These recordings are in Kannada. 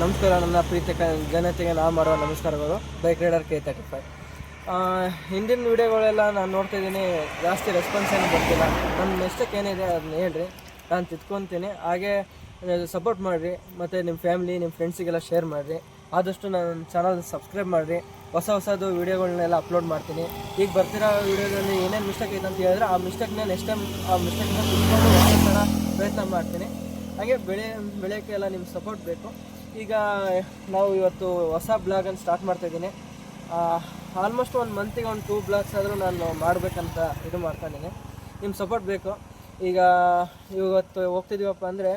ನಮಸ್ಕಾರ, ನನ್ನ ಪ್ರೀತಿ ಜನತೆಗೆ ನಾ ಮಾಡುವ ನಮಸ್ಕಾರಗಳು. Bike rider K thirty five ಹಿಂದಿನ ವೀಡಿಯೋಗಳೆಲ್ಲ ನಾನು ನೋಡ್ತಾ ಇದ್ದೀನಿ. ಜಾಸ್ತಿ ರೆಸ್ಪಾನ್ಸ್ ಏನು ಬರ್ತಿಲ್ಲ. ನನ್ನ ಮಿಸ್ಟೇಕ್ ಏನಿದೆ ಅದನ್ನ ಹೇಳ್ರಿ. ನಾನು ತಿದ್ಕೊತೀನಿ. ಹಾಗೆ ಸಪೋರ್ಟ್ ಮಾಡಿರಿ. ಮತ್ತು ನಿಮ್ಮ ಫ್ಯಾಮಿಲಿ ನಿಮ್ಮ ಫ್ರೆಂಡ್ಸಿಗೆಲ್ಲ ಶೇರ್ ಮಾಡಿರಿ. ಆದಷ್ಟು ನನ್ನ ಚಾನಲ್ ಸಬ್ಸ್ಕ್ರೈಬ್ ಮಾಡಿರಿ. ಹೊಸ ಹೊಸದು ವೀಡಿಯೋಗಳನ್ನೆಲ್ಲ ಅಪ್ಲೋಡ್ ಮಾಡ್ತೀನಿ. ಈಗ ಬರ್ತಿರೋ ವೀಡಿಯೋದಲ್ಲಿ ಏನೇನು ಮಿಸ್ಟೇಕ್ ಐತೆ ಅಂತ ಹೇಳಿದ್ರೆ, ಆ ಮಿಸ್ಟೇಕ್ನ ನೆಕ್ಸ್ಟ್ ಟೈಮ್ ಆ ಮಿಸ್ಟೇಕ್ನ ತಿಳ್ಕೊಂಡು ಪ್ರಯತ್ನ ಮಾಡ್ತೀನಿ. ಹಾಗೆ ಬೆಳೆ ಬೆಳೆಯೋಕ್ಕೆಲ್ಲ ನಿಮ್ಮ ಸಪೋರ್ಟ್ ಬೇಕು. ಈಗ ನಾವು ಇವತ್ತು ಹೊಸ ಬ್ಲಾಗನ್ನು ಸ್ಟಾರ್ಟ್ ಮಾಡ್ತಾ ಇದ್ದೀನಿ. ಆಲ್ಮೋಸ್ಟ್ ಒಂದು ಮಂತಿಗೆ ಒಂದು ಟೂ ಬ್ಲಾಗ್ಸ್ ಆದರೂ ನಾನು ಮಾಡಬೇಕಂತ ಇದು ಮಾಡ್ತಾಯಿದ್ದೀನಿ ನಿಮ್ಮ ಸಪೋರ್ಟ್ ಬೇಕು. ಈಗ ಇವತ್ತು ಹೋಗ್ತಿದ್ದೀವಪ್ಪ ಅಂದರೆ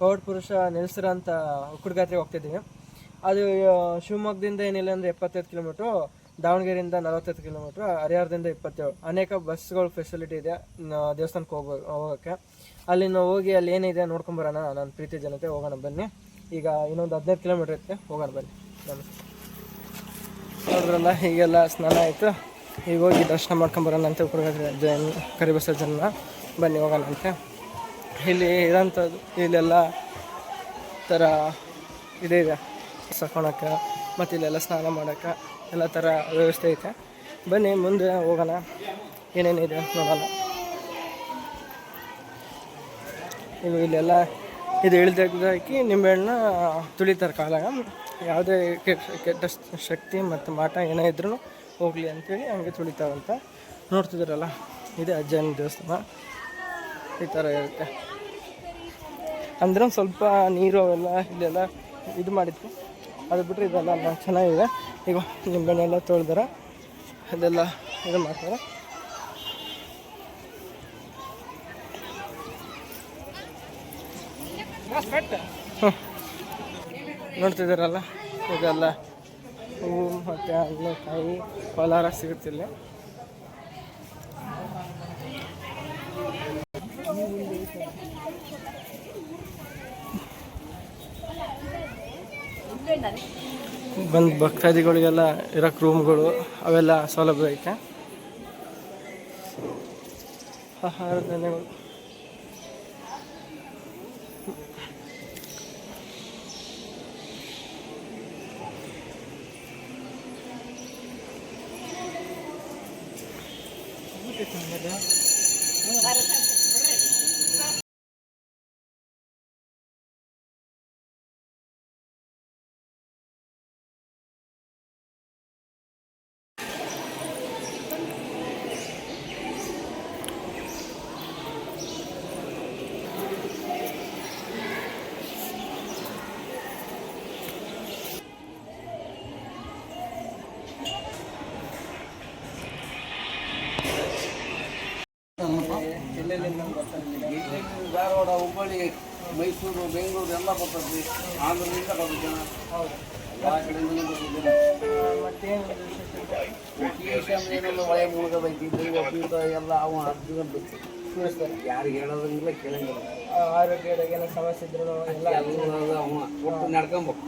ಪೌಡ್ ಪುರುಷ ನೆಲೆಸಿರೋ ಅಂತ ಹುಕ್ಕುಡ್ಗಾತ್ರಿಗೆ ಹೋಗ್ತಿದ್ದೀವಿ ಅದು ಶಿವಮೊಗ್ಗದಿಂದ ಏನಿಲ್ಲ ಅಂದರೆ ಎಪ್ಪತ್ತೈದು ಕಿಲೋಮೀಟ್ರು ದಾವಣಗೆರೆಯಿಂದ ನಲವತ್ತೈದು ಕಿಲೋಮೀಟ್ರ್ ಹರಿಹರದಿಂದ ಇಪ್ಪತ್ತೇಳು. ಅನೇಕ ಬಸ್ಗಳ ಫೆಸಿಲಿಟಿ ಇದೆ ದೇವಸ್ಥಾನಕ್ಕೆ ಹೋಗ್ಬೇಕು ಹೋಗೋಕ್ಕೆ. ಅಲ್ಲಿ ನಾವು ಹೋಗಿ ಅಲ್ಲಿ ಏನಿದೆ ನೋಡ್ಕೊಂಬರೋಣ ನನ್ನ ಪ್ರೀತಿ ಜನತೆ, ಹೋಗೋಣ ಬನ್ನಿ. ಈಗ ಇನ್ನೊಂದು ಹದಿನೈದು ಕಿಲೋಮೀಟ್ರ್ ಇರುತ್ತೆ ಹೋಗೋಣ ಬನ್ನಿ. ನಾನು ನೋಡಿದ್ರಲ್ಲ, ಈಗೆಲ್ಲ ಸ್ನಾನ ಆಯಿತು. ಈಗ ಹೋಗಿ ದರ್ಶನ ಮಾಡ್ಕೊಂಬರೋಣ ಅಂತ ಜನ ಕರಿಬಸ ಜನ ಬನ್ನಿ, ಹೋಗೋಣ ಅಂತೆ. ಇಲ್ಲಿ ಇರೋಂಥದ್ದು, ಇಲ್ಲೆಲ್ಲ ಥರ ಇದೆ ಇದೆ. ಸಕೊಳಕ್ಕೆ ಮತ್ತು ಇಲ್ಲೆಲ್ಲ ಸ್ನಾನ ಮಾಡೋಕ್ಕೆ ಎಲ್ಲ ಥರ ವ್ಯವಸ್ಥೆ ಐತೆ. ಬನ್ನಿ, ಮುಂದೆ ಹೋಗೋಣ. ಏನೇನಿದೆ ನೋಡೋಣ. ಇದು ಇಲ್ಲೆಲ್ಲ ಇದು ಇಳಿದಾಕಿ ನಿಂಬೆಹಣ್ಣ ತುಳಿತಾರೆ ಕಾಲಾಗ ಯಾವುದೇ ಕೆಟ್ಟ ಶಕ್ತಿ ಮತ್ತು ಮಾಟ ಏನೇ ಇದ್ರೂ ಹೋಗಲಿ ಅಂತೇಳಿ ಹಂಗೆ ತುಳಿತಾವಂತ. ನೋಡ್ತಿದ್ರಲ್ಲ ಇದೆ ಅಜ್ಜನ ದೇವಸ್ಥಾನ. ಈ ಥರ ಇರುತ್ತೆ. ಅಂದ್ರೆ ಸ್ವಲ್ಪ ನೀರು ಅವೆಲ್ಲ ಇಲ್ಲೆಲ್ಲ ಇದು ಮಾಡಿತ್ತು ಅದು ಬಿಟ್ಟರೆ ಇದೆಲ್ಲ ಚೆನ್ನಾಗಿದೆ. ಈಗ ನಿಂಬೆಹಣ್ಣೆಲ್ಲ ತೊಳೆದಾರೆ. ಅದೆಲ್ಲ ಇದು ಮಾಡ್ತಾರೆ. ಹ್ಞೂ ನೋಡ್ತಿದ್ದೀರಲ್ಲ? ಇದೆಲ್ಲ ಹೂವು ಮತ್ತು ಹಣ್ಣುಕಾಯಿ ಕೋಲಾರ ಸಿಗುತ್ತಿಲ್ಲ ಬಂದು ಭಕ್ತಾದಿಗಳಿಗೆಲ್ಲ ಇರೋಕ್ಕೆ ರೂಮ್ಗಳು ಅವೆಲ್ಲ ಸೌಲಭ್ಯ ಐತೆ. ಆಹಾರ ಧಾನ್ಯಗಳು. ಎಲ್ಲೆಲ್ಲಿಂದ ಮೈಸೂರು ಬೆಂಗಳೂರು ಎಲ್ಲ ಬರ್ತದೆ. ಆಂಧ್ರದಿಂದ ಬರ್ತದೆ. ಎಲ್ಲ ಕಡೆಯಿಂದ ಬರ್ತದೆ. ಏನೆಲ್ಲ ಒಳೆ ಮುಳುಗದೈತಿ ಎಲ್ಲ ಅವ ಯಾರಿಗೆ ಹೇಳೋದಂಗಿಲ್ಲ ಕೇಳಂಗಿಲ್ಲ. ಆ, ಆರೋಗ್ಯದ ಏನೋ ಸಮಸ್ಯೆ ಇದ್ರು ಎಲ್ಲ ಒಟ್ಟು ನಡ್ಕೊಂಬೇಕು.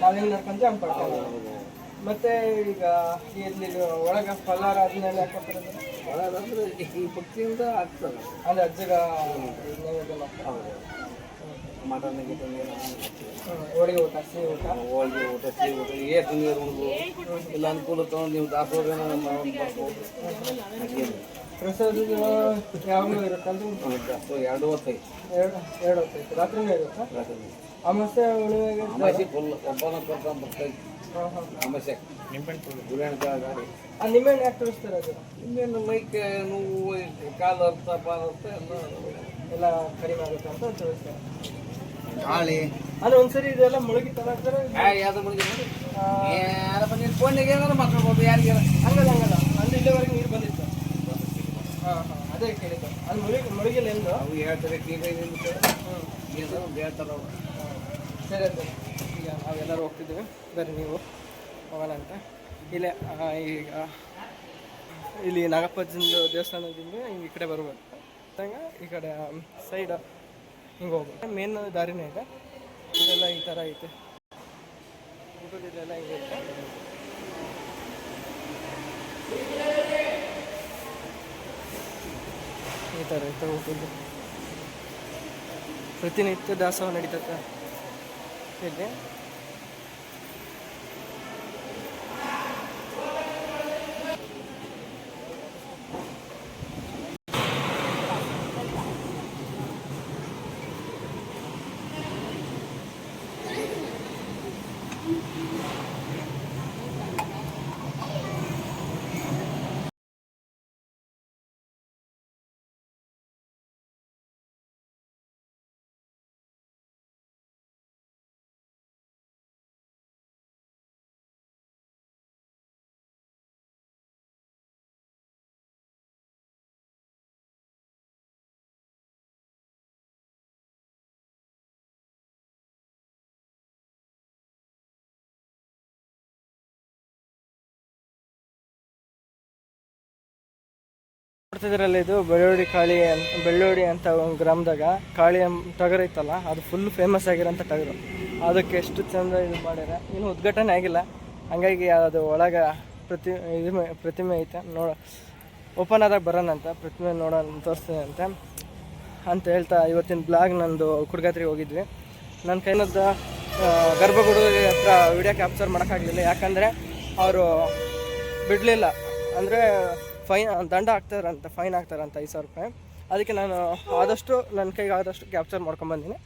ನಾವೇನು ನಡ್ಕೊಂತ ಹಂಗೆ ಪಡ್ಕೊಂಡು ಮತ್ತೆ ಈಗ ಇಲ್ಲಿ ಒಳಗೆ ಫಲಾರ ಅದನ್ನೆಲ್ಲ ಹಾಕೋತಾರೆ ಒಳಗಂದ್ರೆ ಈ ಭಕ್ತಿಯಿಂದ ಆಗ್ತದೆ ಅಲ್ಲಿ ಅಜ್ಜಗ ಮಾಡ್ತಾರೆ ಮಟನ್ ಗಿಟನ್ ಹೋಳಿಗೆ ಊಟ ಸಿಹಿ ಊಟ? ಹೋಳಿಗೆ ಊಟ ಸಿಹಿ ಊಟ. ಏ ತಿಂಗಳು ಉಣ್ಬೋದು ಇಲ್ಲ ಅನುಕೂಲ ತಗೊಂಡು ನೀವು ಮಾಡ್ಬೋದು ಪ್ರಸಾದ ಯಾವಾಗಲೂ ಇರುತ್ತಲ್ಲ ದಾಸೋಹ ಎರಡು ಹೊತ್ತೈತಿ. ಎರಡು ಎರಡು ಹೊತ್ತೈತೆ. ರಾತ್ರಿನೇ ಇರುತ್ತಾ? ರಾತ್ರಿ ಅಮಾಸೆ ಉಳಿವಾಗ ಅಮಾಸಿ ಫುಲ್ ಒಬ್ಬನ ಬರ್ತೈತಿ ಹಾಂ ನಿಂಬೆಹಣ್ಣು ಯಾಕೆ ತೋರಿಸ್ತಾರೆ ಅದು? ಇನ್ನೇನು ಮೈಕ್ ನೋವು ಕಾಲು ಅರ್ಥ ಪಾಲ ಅರ್ಥ ಎಲ್ಲ ಎಲ್ಲ ಕಡಿಮೆ ಆಗುತ್ತೆ ಅಂತ ತೋರಿಸ್ತಾರೆ. ಗಾಳಿ. ಅಲ್ಲ ಒಂದ್ಸರಿ ಇದೆಲ್ಲ ಮುಳುಗಿ ತಗೊಂಡ್ರೆ ಯಾವ್ದು ಮುಳುಗಿ ನೋಡಿ. ಯಾರಪ್ಪ ನೀನು ಫೋನಿಗೆ ಏನಾದ್ರು ಮಾತಾಡ್ಬೋದು ಯಾರಿಗೆ ಹಂಗಲ್ಲ ಹಂಗಲ್ಲ. ಅಂದ್ರೆ ಇಲ್ಲಿವರೆಗೆ ನೀರು ಬಂದಿತ್ತು. ಹಾಂ ಹಾಂ ಅದೇ ಕೇಳಿದ್ದು. ಅಲ್ಲಿ ಮುಳುಗಿ ಮುಳುಗಿಲ್ಲ ಎಂದು. ಅವು ಹೇಳ್ತಾರೆ ಕೀಟ ನಿಲ್ತಾರೆ ಹ್ಞೂ ಏನೋ ಹೇಳ್ತಾರೆ ಅವರು. ಸರಿ ಅಂತ ಈಗ ನಾವೆಲ್ಲರೂ ಹೋಗ್ತಿದ್ದೀವಿ. ಬರ್ರಿ ನೀವು. ಹೋಗೋಣ ಅಂತ. ಇಲ್ಲೇ ಈಗ, ಇಲ್ಲಿ ನಾಗಪ್ಪಜ್ಜಂದು ದೇವಸ್ಥಾನದಿಂದ ಹಿಂಗೆ ಈ ಕಡೆ ಬರ್ಬೇಕು ಹಂಗೆ ಈ ಕಡೆ ಸೈಡ್ ಹಿಂಗೆ ಹೋಗ್ಬೋದು. ಮೇನ್ ದಾರಿನೇ ಇದೆ ಇದೆಲ್ಲ ಈ ಥರ ಐತೆ. ಇದೆಲ್ಲ ಹಿಂಗೆ ಈ ಥರ ಐತೆ ಊಟದ್ದು ಪ್ರತಿನಿತ್ಯ ದಾಸೋಹ ನಡೀತೈತೆ. ಇಲ್ಲಿ ನೋಡ್ತಿದ್ರಲ್ಲ ಇದು ಬೆಳ್ಳೋಡಿ ಕಾಳಿ ಬೆಳ್ಳೋಡಿ ಅಂತ ಒಂದು ಗ್ರಾಮದಾಗ ಕಾಳಿ ಟಗರು ಐತಲ್ಲ ಅದು ಫುಲ್ ಫೇಮಸ್ ಆಗಿರೋಂಥ ಟಗರು. ಅದಕ್ಕೆ ಎಷ್ಟು ಚಂದ ಇದು ಮಾಡ್ಯಾರ ಇನ್ನು ಉದ್ಘಾಟನೆ ಆಗಿಲ್ಲ. ಹಂಗಾಗಿ ಅದು ಒಳಗೆ ಪ್ರತಿ, ಇದು ಪ್ರತಿಮೆ ಐತೆ, ನೋಡ ಓಪನ್ ಆದಾಗ ಬರೋಣ ಅಂತ ಪ್ರತಿಮೆ ನೋಡೋಣ, ತೋರಿಸ್ತೀನಿ ಅಂತ. ಅಂತ ಹೇಳ್ತಾ ಇವತ್ತಿನ ಬ್ಲಾಗ್ ನಂದು ಕುಡ್ಗಾತ್ರಿಗೆ ಹೋಗಿದ್ವಿ. ನನ್ನ ಕೈನದ್ದು ಗರ್ಭಗುಡಿ ಹತ್ರ ವಿಡಿಯೋ ಕ್ಯಾಪ್ಚರ್ ಮಾಡೋಕ್ಕಾಗಲಿಲ್ಲ. ಯಾಕಂದರೆ ಅವರು ಬಿಡಲಿಲ್ಲ. ಅಂದರೆ ಫೈನ್, ದಂಡ ಹಾಕ್ತಾರಂತ, ಫೈನ್ ಹಾಕ್ತಾರಂತ ಐದು ಸಾವಿರ ರೂಪಾಯಿ. ಅದಕ್ಕೆ ನಾನು ಆದಷ್ಟು ನನ್ನ ಕೈಗೆ ಆದಷ್ಟು ಕ್ಯಾಪ್ಚರ್ ಮಾಡ್ಕೊಂಬಂದಿನಿ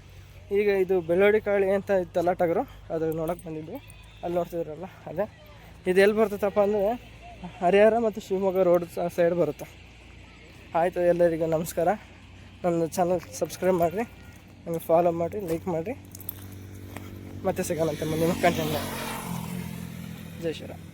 ಈಗ ಇದು ಬೆಳ್ಳುಳ್ಳಿ ಕಾಳಿ ಅಂತ ಇತ್ತಲ್ಲ ಟಗರು ಅದು ನೋಡೋಕೆ ಬಂದಿದ್ವಿ. ಅಲ್ಲಿ ನೋಡ್ತಿದ್ರಲ್ಲ, ಅದೇ. ಇದು ಎಲ್ಲಿ ಬರ್ತೈತಪ್ಪ ಅಂದರೆ ಹರಿಹರ ಮತ್ತು ಶಿವಮೊಗ್ಗ ರೋಡ್ ಸೈಡ್ ಬರುತ್ತೆ. ಆಯಿತು, ಎಲ್ಲರಿಗೂ ನಮಸ್ಕಾರ. ನನ್ನ ಚಾನಲ್ ಸಬ್ಸ್ಕ್ರೈಬ್ ಮಾಡಿರಿ ನನಗೆ ಫಾಲೋ ಮಾಡಿರಿ ಲೈಕ್ ಮಾಡಿರಿ. ಮತ್ತೆ ಸಿಗೋಣಂತೆ ಮುಂದಿನ ಕಂಟೆಂಟ್ ಜೈ ಶ್ರೀರಾಮ್.